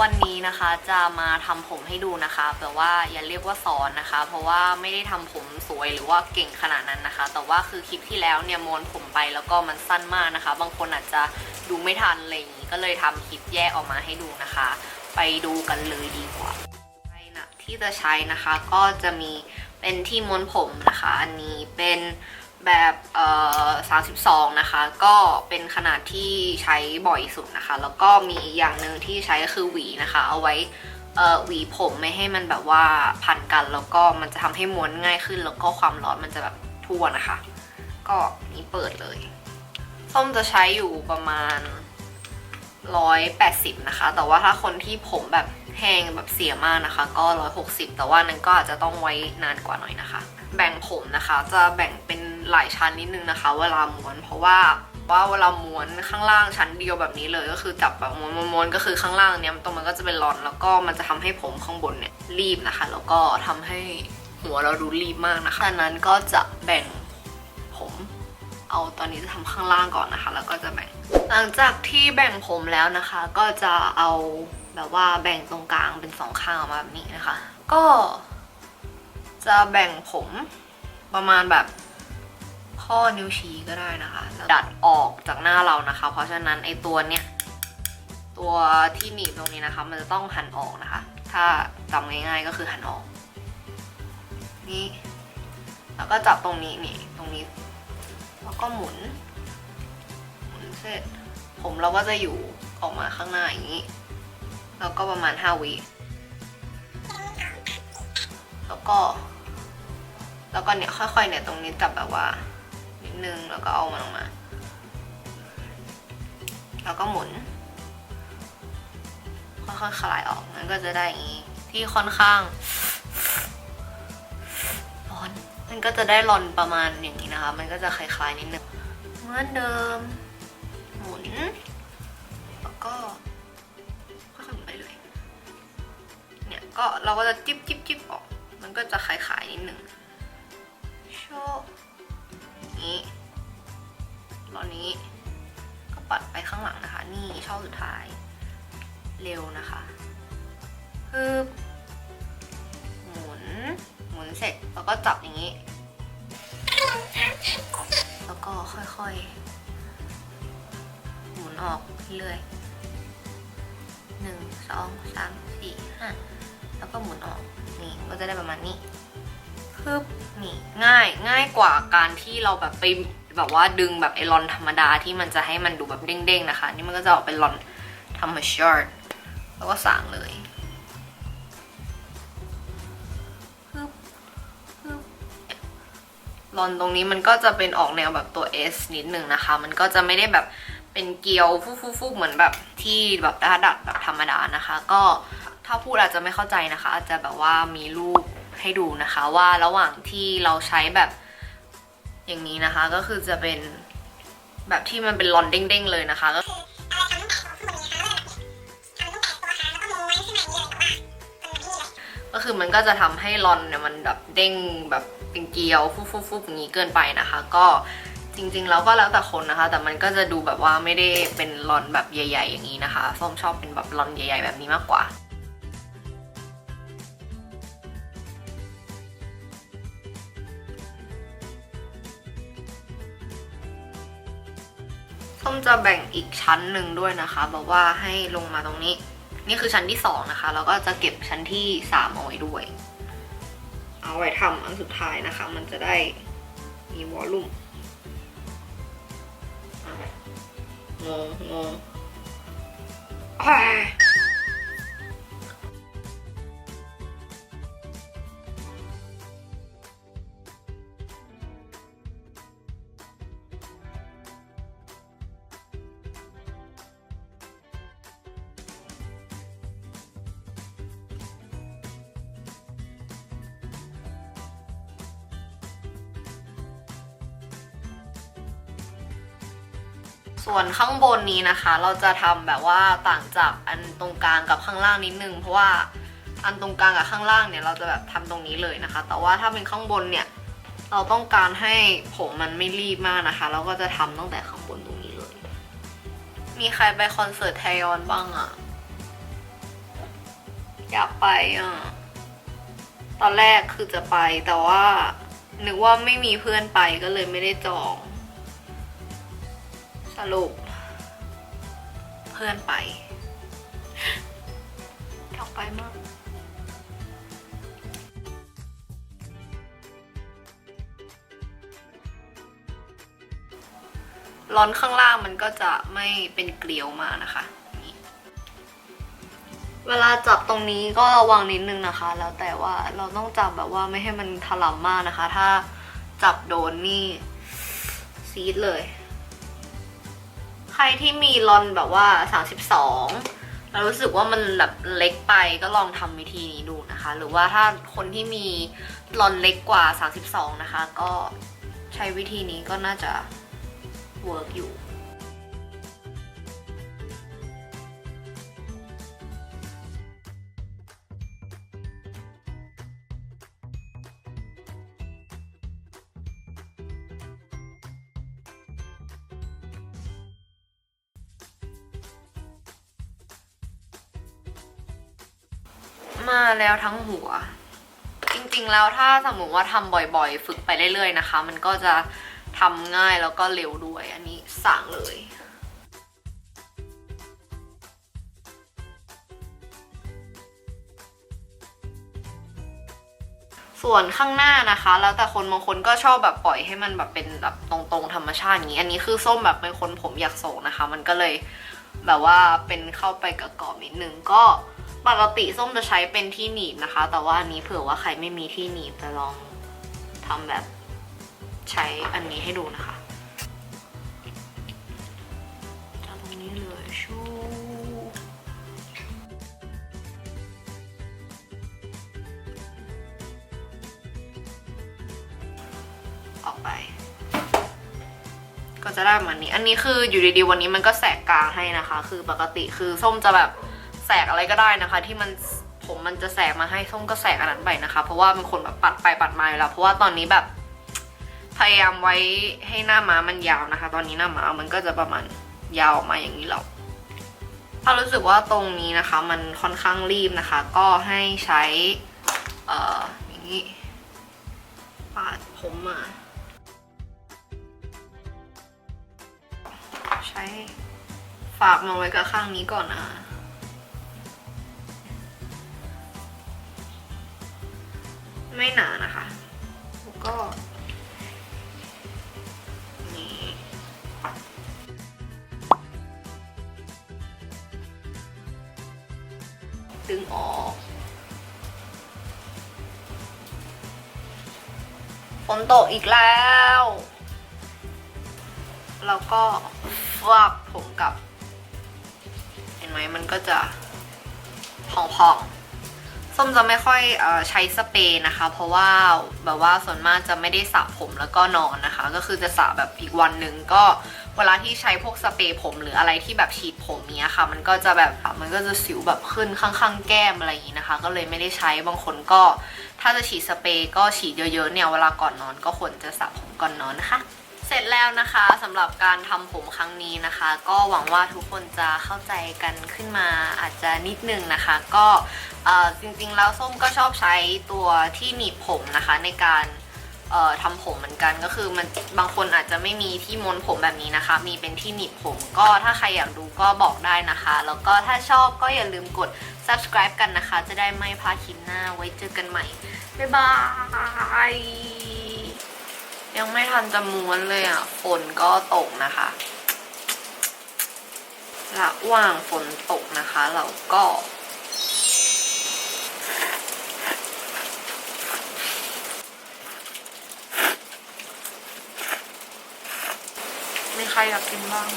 วันนี้นะคะจะมาทำผมให้ดูนะคะแต่ว่าอย่าเรียกว่าสอนนะคะ เพราะว่าไม่ได้ทำผมสวยหรือว่าเก่งขนาดนั้นนะคะ แต่ว่าคือคลิปที่แล้วเนี่ยม้วนผมไปแล้วก็มันสั้นมากนะคะ บางคนอาจจะดูไม่ทันอะไรอย่างนี้ก็เลยทำคลิปแยกออกมาให้ดูนะคะ ไปดูกันเลยดีกว่าใช่นะที่จะใช้นะคะก็จะมีเป็นที่ม้วนผมนะคะ อันนี้เป็น แบบเอ่อ32 นะคะ ก็เป็นขนาดที่ใช้บ่อยสุดนะคะ แล้วก็มีอย่างหนึ่งที่ใช้ก็คือหวีนะคะ เอาไว้เอ่อหวีผมไม่ให้มันแบบว่าพันกันแล้วก็มันจะทำให้ม้วนง่ายขึ้น แล้วก็ความร้อนมันจะแบบทั่วนะคะ ก็นี่เปิดเลยส้มจะใช้อยู่ประมาณ 180 นะคะ แต่ว่าถ้าคนที่ผมแบบแห้งแบบเสียมากนะคะ ก็ 160 แต่ว่านั้นก็อาจจะต้องไว้นานกว่าหน่อยนะคะ แบ่งผมนะคะจะแบ่งเป็น หลายชั้นนิดนึงนะคะ เวลาม้วนเพราะว่าว่าเวลาม้วนข้างล่างชั้นเดียวแบบนี้เลยก็คือจับแบบม้วนม้วนๆก็คือข้างล่างเนี้ยตรงมันก็จะเป็นรอนแล้วก็มันจะทำให้ผมข้างบนเนี่ยรีบนะคะ แล้วก็ทำให้หัวเราดูรีบมากนะคะดังนั้นก็จะแบ่งผมเอาตอนนี้จะทำข้างล่างก่อนนะคะ แล้วก็จะแบ่ง หลังจากที่แบ่งผมแล้วนะคะ ก็จะเอาแบบว่าแบ่งตรงกลางเป็นสองข้างออกมาแบบนี้นะคะ ก็จะแบ่งผมประมาณแบบ ข้อนิ้วชี้ก็ได้นะคะดัดออกจากหน้าเรานะคะ เพราะฉะนั้นไอตัวเนี้ยตัวที่หนีบตรงนี้นะคะ มันจะต้องหันออกนะคะ ถ้าจำง่ายๆก็คือหันออกนี่แล้วก็จับตรงนี้นี่ตรงนี้ แล้วก็หมุนหมุนเสร็จผมเราก็จะอยู่ออกมาข้างหน้าอย่างนี้ แล้วก็ประมาณ5วิแล้วก็ แล้วก็เนี่ยค่อยๆเนี่ยตรงนี้จับแบบว่า ดนึงแล้วก็เอามันออกมา แล้วก็หมุนค่อยๆคลายออกมันก็จะได้อย่างนี้ที่ค่อนข้างร้อนมันก็จะได้รอนประมาณอย่างนี้นะคะ มันก็จะคล้ายๆนิดนึงเหมือนเดิม หมุน แล้วก็ค่อยๆหมุนไปเลยเนี่ยก็เราก็จะจิ๊บจิ๊บจิ๊บออก มันก็จะขายๆนิดนึงโชว์ นี้ตอนนี้ ก็ปัดไปข้างหลังนะคะ นี่ช่อสุดท้าย เร็วนะคะคือหมุน หมุนเสร็จแล้วก็จับอย่างนี้ แล้วก็ค่อยๆ หมุนออกเรื่อยหนึ่งสองสามสี่ห้าแล้วก็หมุนออก นี่ก็จะได้ประมาณนี้ึบนี่ง่ายง่ายกว่าการที่เราแบบไปแบบว่าดึงแบบไอรอนธรรมดาที่มันจะให้มันดูแบบเด้งๆนะคะ นี่มันก็จะออกเป็นรอนธรรมชาติแล้วก็สางเลยพึบพึบรอนตรงนี้มันก็จะเป็นออกแนวแบบตัว S นิดนึงนะคะ มันก็จะไม่ได้แบบเป็นเกลียวฟูๆๆเหมือนแบบที่แบบดัดดัดแบบธรรมดานะคะ ก็ถ้าพูดอาจจะไม่เข้าใจนะคะ อาจจะแบบว่ามีรูป ให้ดูนะคะว่าระหว่างที่เราใช้แบบอย่างนี้นะคะ ก็คือจะเป็นแบบที่มันเป็นรอนเด้งๆเลยนะคะก็ก็คือมันก็จะทำให้รอนเนี่ยมันแบบเด้งแบบเป็นเกลียวฟุบๆๆอย่างนี้เกินไปนะคะ ก็จริงๆแล้วก็แล้วแต่คนนะคะ แต่มันก็จะดูแบบว่าไม่ได้เป็นรอนแบบใหญ่ ๆ อย่างนี้นะคะส้มชอบเป็นแบบรอนใหญ่ ๆ แบบนี้มากกว่า ส้มจะแบ่งอีกชั้นหนึ่งด้วยนะคะบอกว่าให้ลงมาตรงนี้ นี่คือชั้นที่สองนะคะ แล้วก็จะเก็บชั้นที่สามเอาไว้ด้วย เอาไว้ทำอันสุดท้ายนะคะ มันจะได้มีวอลลุ่มงงงง ส่วนข้างบนนี้นะคะ เราจะทำแบบว่าต่างจากอันตรงกลางกับข้างล่างนิดนึง เพราะว่าอันตรงกลางกับข้างล่างเนี่ยเราจะแบบทำตรงนี้เลยนะคะ แต่ว่าถ้าเป็นข้างบนเนี่ยเราต้องการให้ผมมันไม่รีบมากนะคะ เราก็จะทำตั้งแต่ข้างบนตรงนี้เลย มีใครไปคอนเสิร์ตไทยอนบ้างอะอยากไปอะตอนแรกคือจะไปแต่ว่านึกว่าไม่มีเพื่อนไปก็เลยไม่ได้จอง รุป เพื่อนไปอยากไปมากร้อนข้างล่างมันก็จะไม่เป็นเกลียวมากนะคะ เวลาจับตรงนี้ก็ระวังนิดนึงนะคะ แล้วแต่ว่าเราต้องจับแบบว่าไม่ให้มันถลำมากนะคะ ถ้าจับโดนนี่ซีดเลย ใครที่มีรอนแบบว่า 32แล้วรู้สึกว่ามันแบบเล็กไปก็ลองทำวิธีนี้ดูนะคะ หรือว่าถ้าคนที่มีรอนเล็กกว่า 32 นะคะ ก็ใช้วิธีนี้ก็น่าจะเวิร์กอยู่ มาแล้วทั้งหัว จริงๆแล้วถ้าสมมติว่าทำบ่อยๆ ฝึกไปเรื่อยๆนะคะ มันก็จะทำง่ายแล้วก็เร็วด้วยอันนี้สั่งเลยส่วนข้างหน้านะคะ แล้วแต่คนบางคนก็ชอบแบบปล่อยให้มันแบบเป็นแบบตรงๆธรรมชาติอย่างนี้ อันนี้คือส้มแบบเป็นคนผมอยากโศกนะคะ มันก็เลยแบบว่าเป็นเข้าไปกับกรอบนิดนึงก็ ปกติส้มจะใช้เป็นที่หนีบนะคะ แต่ว่าอันนี้เผื่อว่าใครไม่มีที่หนีบจะลองทำแบบใช้อันนี้ให้ดูนะคะจะตรงนี้เลยชูออกไป ก็จะได้มาณนี้ อันนี้คืออยู่ดีๆวันนี้มันก็แสกกลางให้นะคะ คือปกติคือส้มจะแบบ กอะไรก็ได้นะคะ ที่มันผมมันจะแสกมาให้ส้มก็แสกอันนั้นไปนะคะ เพราะว่าเป็นคนแบบปัดไปปัดมาอยู่แล้ว เพราะว่าตอนนี้แบบพยายามไว้ให้หน้าม้ามันยาวนะคะ ตอนนี้หน้าม้ามันก็จะประมาณยาวออกมาอย่างนี้แล้วถ้ารู้สึกว่าตรงนี้นะคะมันค่อนข้างรีบนะคะ ก็ให้ใช้เอ่ออย่างนี้ปาดผมมาใช้ฝากมาไว้กับข้างนี้ก่อนนะ ไม่หนานะคะแล้วก็นี่ดึงออกฝนตกอีกแล้ว แล้วก็ฟากผมกับ เห็นไหมมันก็จะพองๆ ส้มจะไม่ค่อยออใช้สเปรย์นะคะ เพราะว่าแบบว่าส่วนมากจะไม่ได้สระผมแล้วก็นอนนะคะ ก็คือจะสระแบบอีกวันหนึ่งก็เวลาที่ใช้พวกสเปรย์ผมหรืออะไรที่แบบฉีดผมเนี้ยค่ะ มันก็จะแบบมันก็จะสิวแบบขึ้นข้างๆ แก้มอะไรอย่างนี้นะคะ ก็เลยไม่ได้ใช้บางคนก็ ถ้าจะฉีดสเปรย์ก็ฉีดเยอะๆเนี่ยเวลาก่อนนอนก็ควรจะสระผมก่อนนอนนะคะเสร็จแล้วนะคะสำหรับการทำผมครั้งนี้นะคะ ก็หวังว่าทุกคนจะเข้าใจกันขึ้นมาอาจจะนิดนึงนะคะ ก็ เอ่อจริงๆแล้วส้มก็ชอบใช้ตัวที่หนีบผมนะคะในการเอ่อทำผมเหมือนกันก็คือมันบางคนอาจจะไม่มีที่ม้วนผมแบบนี้นะคะ มีเป็นที่หนีบผมก็ถ้าใครอยากดูก็บอกได้นะคะ แล้วก็ถ้าชอบก็อย่าลืมกด subscribe กันนะคะ จะได้ไม่พลาดคลิปหน้าไว้เจอกันใหม่ บ๊ายบาย ยังไม่ทันจะม้วนเลยอะ ฝนก็ตกนะคะระหว่างฝนตกนะคะ เราก็ มี ใครอยากกินบ้าง